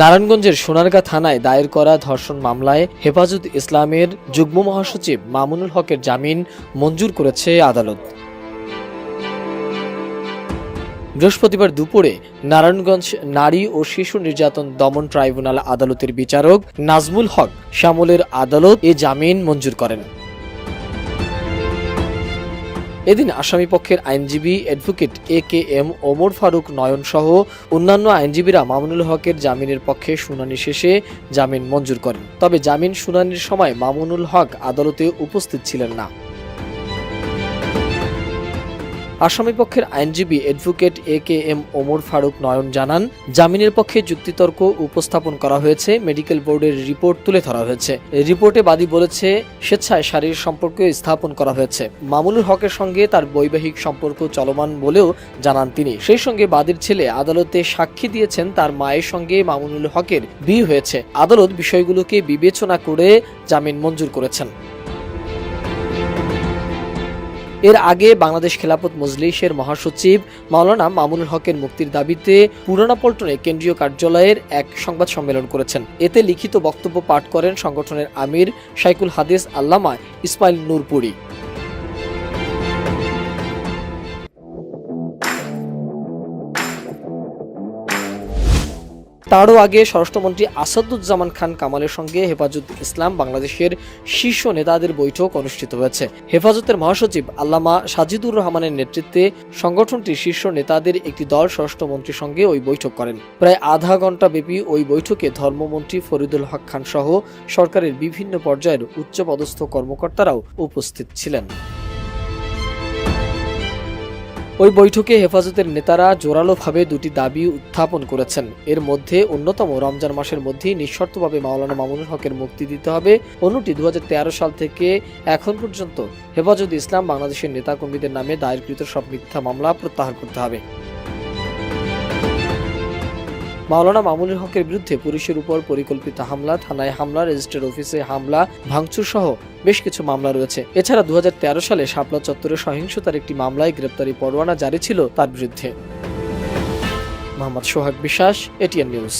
নারায়ণগঞ্জের সোনারগাঁ থানায় দায়ের করা ধর্ষণ মামলায় হেফাজত ইসলামের যুগ্ম মহাসচিব মামুনুল হকের জামিন মঞ্জুর করেছে আদালত। বৃহস্পতিবার দুপুরে নারায়ণগঞ্জ নারী ও শিশু নির্যাতন দমন ট্রাইব্যুনাল আদালতের বিচারক নাজমুল হক শ্যামলের আদালত এ জামিন মঞ্জুর করেন। এদিন আসামিপক্ষের আইনজীবী advocate A K M Omar Faruk Nayan সহ অন্যান্য আইনজীবীরা মামুনুল হকের জামিনের পক্ষে শুনানি শেষে জামিন মঞ্জুর করেন। তবে জামিন শুনানির সময় মামুনুল হক আদালতে উপস্থিত ছিলেন না। আসামি পক্ষের আইনজীবী advocate A K M Omar Faruk Nayan জানান, জামিনের পক্ষে যুক্তিতর্ক উপস্থাপন করা হয়েছে, মেডিকেল বোর্ডের রিপোর্ট তুলে ধরা হয়েছে। রিপোর্টে বাদী বলেছে, স্বেচ্ছায় শারীরিক সম্পর্ক স্থাপন করা হয়েছে। মামুনুল হকের সঙ্গে তার বৈবাহিক সম্পর্ক চলমান বলেও জানান তিনি। সেই সঙ্গে বাদীর ছেলে আদালতে সাক্ষী দিয়েছেন তার মায়ের সঙ্গে মামুনুল হকের বিয়ে হয়েছে। আদালত বিষয়গুলোকে বিবেচনা করে জামিন মঞ্জুর করেছেন। এর আগে বাংলাদেশ খেলাপথ মজলিশের মহাসচিব মাওলানা মামুনুল হকের মুক্তির দাবিতে পুরানা পল্টনে কেন্দ্রীয় কার্যালয়ের এক সংবাদ সম্মেলন করেছেন। এতে লিখিত বক্তব্য পাঠ করেন সংগঠনের আমির শাইকুল হাদিস আল্লামা ইসমাইল নূরপুরি। তারও আগে স্বরাষ্ট্রমন্ত্রী আসাদুজ্জামান খান কামালের সঙ্গে হেফাজত ইসলাম বাংলাদেশের শীর্ষ নেতাদের বৈঠক অনুষ্ঠিত হয়েছে। হেফাজতের মহাসচিব আল্লামা সাজিদুর রহমানের নেতৃত্বে সংগঠনটির শীর্ষ নেতাদের একটি দল স্বরাষ্ট্রমন্ত্রীর সঙ্গে ওই বৈঠক করেন। প্রায় আধা ঘণ্টা ব্যাপী ওই বৈঠকে ধর্মমন্ত্রী ফরিদুল হক খান সহ সরকারের বিভিন্ন পর্যায়ের উচ্চপদস্থ কর্মকর্তারাও উপস্থিত ছিলেন। ওই বৈঠকে হেফাজতের নেতারা জোরালোভাবে দুটি দাবি উত্থাপন করেছেন। এর মধ্যে অন্যতম, রমজান মাসের মধ্যেই নিঃশর্তভাবে মাওলানা মামুনুল হকের মুক্তি দিতে হবে। অন্যটি দু হাজার তেরো সাল থেকে এখন পর্যন্ত হেফাজত ইসলাম বাংলাদেশের নেতাকর্মীদের নামে দায়েরকৃত সব মিথ্যা মামলা প্রত্যাহার করতে হবে। মাওলানা মামুনুল হকের বিরুদ্ধে পুলিশের উপর পরিকল্পিত হামলা, থানায় হামলা রেজিস্টার অফিসে হামলা ভাঙচুর সহ বেশ কিছু মামলা রয়েছে। এছাড়া দু হাজার তেরো সালে শাপলা চত্বরে সহিংসতার একটি মামলায় গ্রেপ্তারি পরোয়ানা জারি ছিল তার বিরুদ্ধে। মোহাম্মদ সোহাগ বিশ্বাস এটিএন নিউজ।